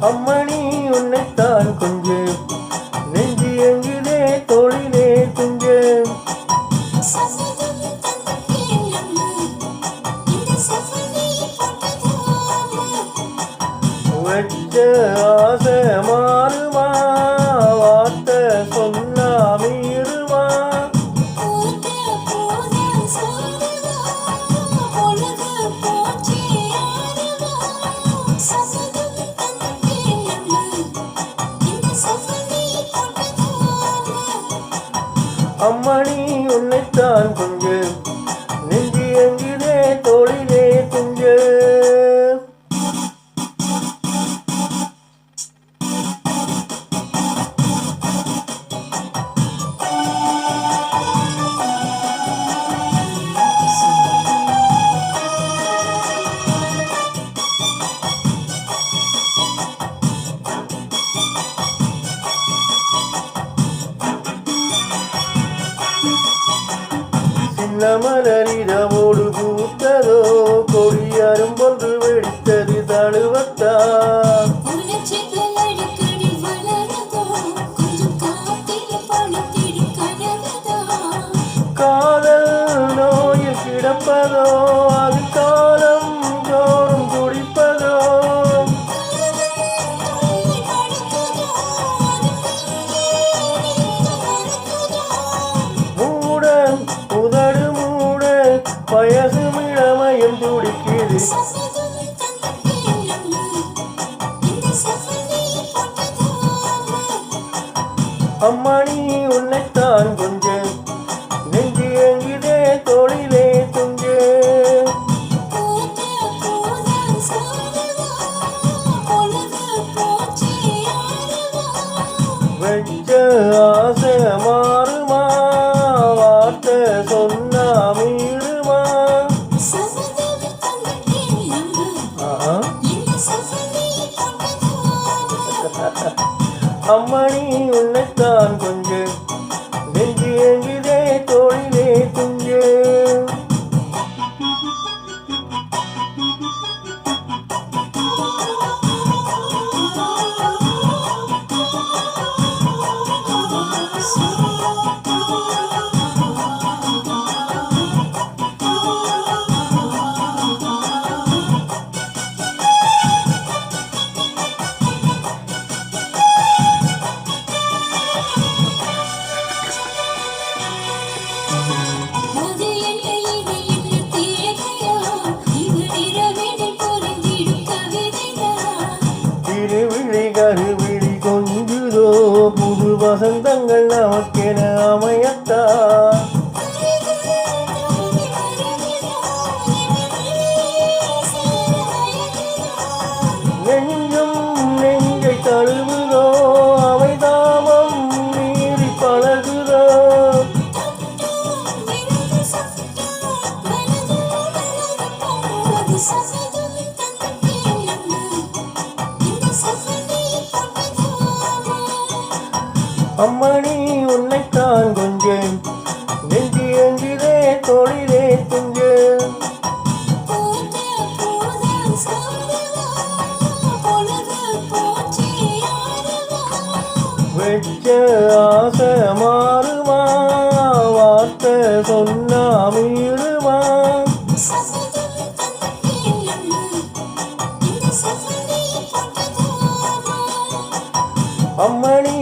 அம்மணி உன்னைத்தான் கொஞ்சு. நெஞ்சு எங்குதே தோழிலே துஞ்சு வெச்ச அம்மணி உன்னைத்தான் கொஞ்சு சின்ன மலரிடமோடு வயசும் இளமையும் துடிக்குது. அம்மாடி உன்னைத்தான் கொஞ்சம் நெஞ்சு எங்கிதே தோளிலே துஞ்சு. வெச்ச ஆசை அம்மணி உன்னைத்தான் கொஞ்சம் வசந்தங்கள் நமக்கென அமையத்தா அம்மணி உன்னைத்தான் கொஞ்சம் நெஞ்சு எங்கிலே தோளிலே துஞ்சு வெச்ச ஆசை மாறுமா வார்த்தை சொன்னா மீறுமா அம்மணி